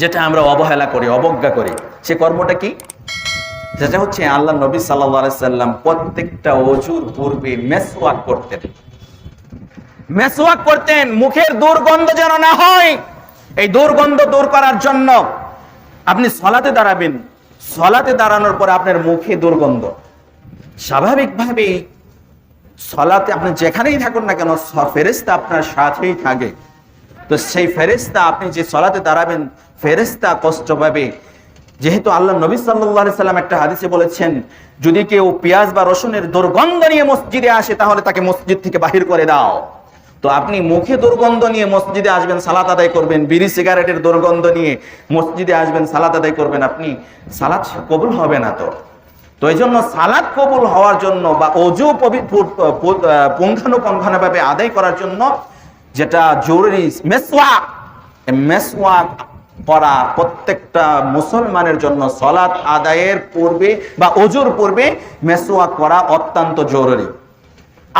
যেটা আমরা অবহেলা করি, অবজ্ঞা করি, সে কর্মটা কি? যেটা হচ্ছে আল্লাহ নবী সাল্লাহ সাল্লাম প্রত্যেকটা অজুর পূর্বে মেসওয়াক করতেন। মেসওয়াক করতেন, মুখের দুর্গন্ধ যেন না হয়। এই দুর্গন্ধ দূর করার জন্য আপনি সলাতে দাঁড়াবেন। সলাতে দাঁড়ানোর পর আপনার মুখে দুর্গন্ধ। স্বাভাবিকভাবেই সলাতে আপনি যেখানেই থাকুন না কেন ফেরেশতা আপনার সাথেই থাকে। তো সেই ফেরেশতা আপনি যে সলাতে দাঁড়াবেন, ফেরেশতা কষ্ট পাবে। যেহেতু আল্লাহ নবী সাল্লাহ সাল্লাম একটা হাদিসে বলেছেন, যদি কেউ পেঁয়াজ বা রসুনের দুর্গন্ধ নিয়ে মসজিদে আসে, তাহলে তাকে মসজিদ থেকে বাহির করে দাও। তো আপনি মুখে দুর্গন্ধ নিয়ে মসজিদে আসবেন, সালাত আদায় করবেন, বিড়ি সিগারেটের দুর্গন্ধ নিয়ে মসজিদে আসবেন, সালাত আদায় করবেন আপনি, সালাত কবুল হবে না তো। তো এই জন্য সালাদ কবুল হওয়ার জন্য বা অজু পুঙ্খানুপুঙ্খানুভাবে আদায় করার জন্য যেটা জরুরি মেসওয়াক। মেসওয়াক করা প্রত্যেকটা মুসলমানের জন্য সলাৎ আদায়ের পূর্বে বা অজুর পূর্বে মেসওয়াক করা অত্যন্ত জরুরি।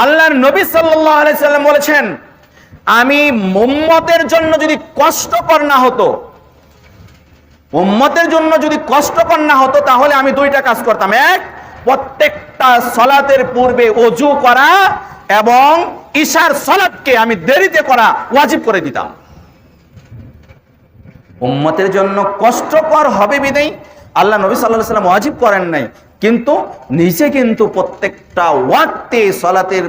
আল্লাহর নবী আলাইহি সাল্লাম বলেছেন, আমি মুম্মতের জন্য যদি কষ্টকর না হতো, উম্মতের জন্য যদি কষ্টকর না হতো, তাহলে আমি দুইটা কাজ করতাম। এক, প্রত্যেকটা সলাতের পূর্বে অজু করা এবং ঈশার সলাৎকে আমি দেরিতে করা ওয়াজিব করে দিতাম। উম্মতের জন্য কষ্টকর হবে বিদেই আল্লাহ নবী সাল্লাহ সাল্লাম ওয়াজিব করেন নাই। কিন্তু নিজে কিন্তু প্রত্যেকটা ওয়াক্তে সলাতের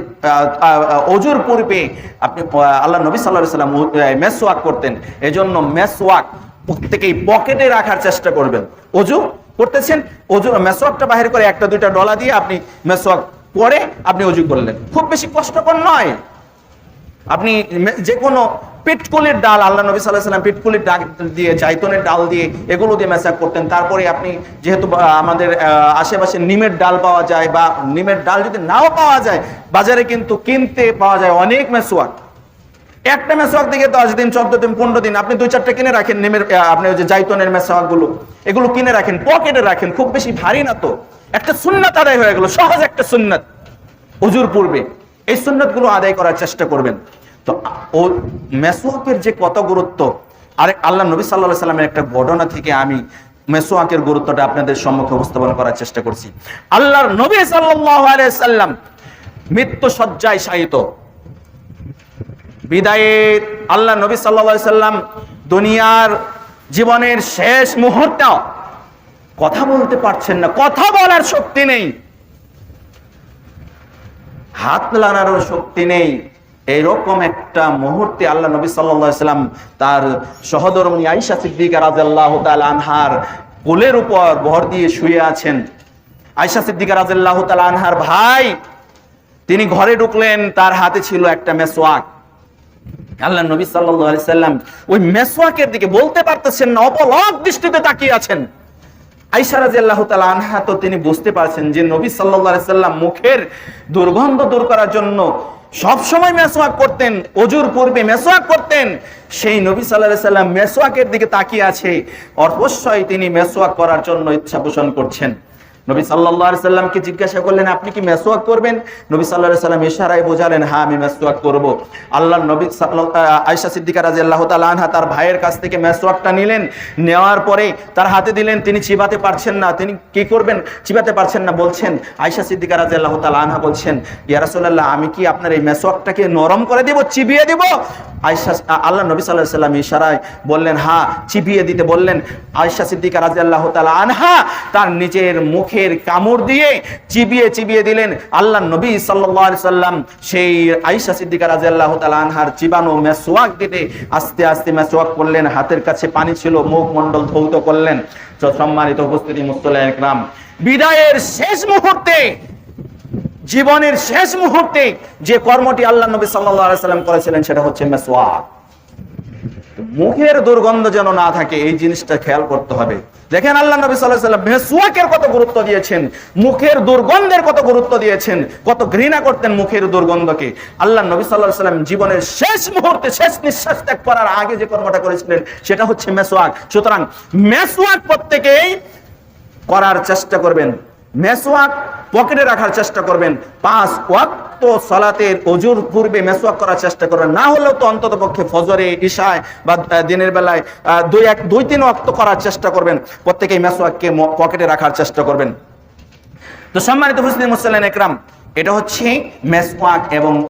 অজুর পূর্বে আপনি আল্লাহ নবী সাল্লাহ সাল্লাম মেসওয়াক করতেন। এজন্য মেসওয়াক প্রত্যেকেই পকেটে রাখার চেষ্টা করবেন। অজু করতেছেন অজু মেসওয়াকটা বাহির করে একটা, দুইটা ডলা দিয়ে আপনি মেসওয়াক পরে আপনি অজু করলেন। খুব বেশি কষ্টকর নয়। আপনি যে কোনো পিটকুলির ডাল, আল্লাহ নবী সাল্লাহ সাল্লাম পিটকুলির ডাল দিয়ে চাইতনের ডাল দিয়ে এগুলো দিয়ে মেসাক করতেন। তারপরে আপনি যেহেতু আমাদের আশেপাশে নিমের ডাল পাওয়া যায় বা নিমের ডাল যদি নাও পাওয়া যায়, বাজারে কিন্তু কিনতে পাওয়া যায় অনেক মেসোয়াক একটা মেসোয়াক দিকে দশ দিন, চোদ্দ দিন, পনেরো দিন, আপনি দুই চারটে কিনে রাখেন নিমের আপনি ওই যে জাইতনের মেসোয়াকগুলো, এগুলো কিনে রাখেন, পকেটে রাখেন, খুব বেশি ভারী না তো। একটা সুন্নাত আদায় হয়ে গেল, সহজ একটা সুন্নাত। অজুর পূর্বে এই সুন্নতগুলো আদায় করার চেষ্টা করবেন। তো ও মেসোয়াকের যে কত গুরুত্ব, আরে আল্লাহ নবী সাল্লাহ সাল্লামের একটা ঘটনা থেকে আমি মেসোয়াকের গুরুত্বটা আপনাদের সম্মুখে উপস্থাপন করার চেষ্টা করছি। আল্লাহর নবী সাল্লাম মৃত্যু সজ্জায় শায়িত। বিদায়ের আল্লাহ নবী সাল্লা সাল্লাম দুনিয়ার জীবনের শেষ মুহূর্ত কথা বলতে পারছেন না, কথা বলার শক্তি নেই। হাত লাগানোর শক্তি নেই। এইরকম একটা মুহূর্তে আল্লাহ নবী সাল্লাম তার সহধর্মী আইসা সিদ্দিকা রাজাল্লাহ তাল আনহার কোলের উপর ভর দিয়ে শুয়ে আছেন। আইসা সিদ্দিকা রাজাল্লাহ তাল আনহার ভাই, তিনি ঘরে ঢুকলেন, তার হাতে ছিল একটা মেসোয়াক আল্লাহ নবী সাল্লাহ সাল্লাম ওই মেসোয়াকের দিকে বলতে পারতেছেন না অপলক দৃষ্টিতে তাকিয়ে আছেন। আইসা রাদিয়াল্লাহু তাআলা আনহা তো তিনি বুঝতে পারছেন যে নবী আলাইহি সাল্লাম মুখের দুর্গন্ধ দূর করার জন্য সব সময় মেসওয়াক করতেন, অজুর পূর্বে মেসওয়াক করতেন। সেই নবী আলাইহি সাল্লাম মেসওয়াকের দিকে তাকিয়ে আছে। অবশ্যই তিনি মেসওয়াক করার জন্য ইচ্ছা পোষণ করছেন। নবী আলাইহি সাল্লামকে জিজ্ঞাসা করলেন, আপনি কি মেসওয়াক করবেন? নবী আলাইহি সাল্লাম ইশারায় বোঝালেন হ্যাঁ আমি মেসওয়াক করব। আল্লাহর নবী আয়েশা সিদ্দিকা রাদিয়াল্লাহু তাআলা আনহা তার ভাইয়ের কাছ থেকে মেসওয়াকটা নিলেন। নেওয়ার পরে তার হাতে দিলেন, তিনি চিবাতে পারছেন না, তিনি কি করবেন? চিবাতে পারছেন না, বলছেন। আয়েশা সিদ্দিকা রাদিয়াল্লাহু তাআলা আনহা বলছেন, ইয়া আমি কি আপনার এই মেসওয়াকটাকে নরম করে দেব, চিবিয়ে দেব? আয়েশা আল্লাহ নবী আলাইহি সাল্লাম ইশারায় বললেন হ্যাঁ চিবিয়ে দিতে বললেন। আয়েশা সিদ্দিকা রাদিয়াল্লাহু তাআলা আনহা তার নিজের মুখের কামড় দিয়ে চিবিয়ে চিবিয়ে দিলেন আল্লাহ নবী আলাইহি সাল্লাম। সেই আয়েশা সিদ্দিকা রাদিয়াল্লাহু তাআলা আনহার চিবানো মেসওয়াক দিতে আস্তে আস্তে মেসওয়াক করলেন, হাতের কাছে পানি ছিল, মুখ মণ্ডল ধৌত করলেন। সম্মানিত উপস্থিতি মুস্তলা বিদায়ের শেষ মুহূর্তে, জীবনের শেষ মুহূর্তে যে কর্মটি আল্লাহ নবী আলাইহি সাল্লাম করেছিলেন, সেটা হচ্ছে মেসওয়াক। মুখের দুর্গন্ধ যেন না থাকে, এই জিনিসটা খেয়াল করতে হবে। দেখেন আল্লাহ নবী সাল্লাহ সাল্লাম কত গুরুত্ব দিয়েছেন, মুখের দুর্গন্ধের কত গুরুত্ব দিয়েছেন, কত ঘৃণা করতেন মুখের দুর্গন্ধকে। আল্লাহ নবী সাল্লাহ সাল্লাম জীবনের শেষ মুহূর্তে, শেষ নিঃশ্বাস ত্যাগ করার আগে যে কর্মটা করেছিলেন, সেটা হচ্ছে মেসওয়াক। সুতরাং মেসওয়াক প্রত্যেকেই করার চেষ্টা করবেন। মেসওয়াক পকেটে রাখার চেষ্টা করবেন। পাঁচ ওয়াক্ত সলাতের অজুর পূর্বে মেসওয়াক করার চেষ্টা করবেন। না হলেও তো অন্তত পক্ষে ফজরে ঈশায় বা দিনের বেলায় দুই এক, দুই তিন ওয়াক্ত করার চেষ্টা করবেন। প্রত্যেকেই মেসওয়াককে পকেটে রাখার চেষ্টা করবেন। তো সম্মানিত হুসলিম মুসাল্লান একরাম, এটা হচ্ছে মেসওয়াক এবং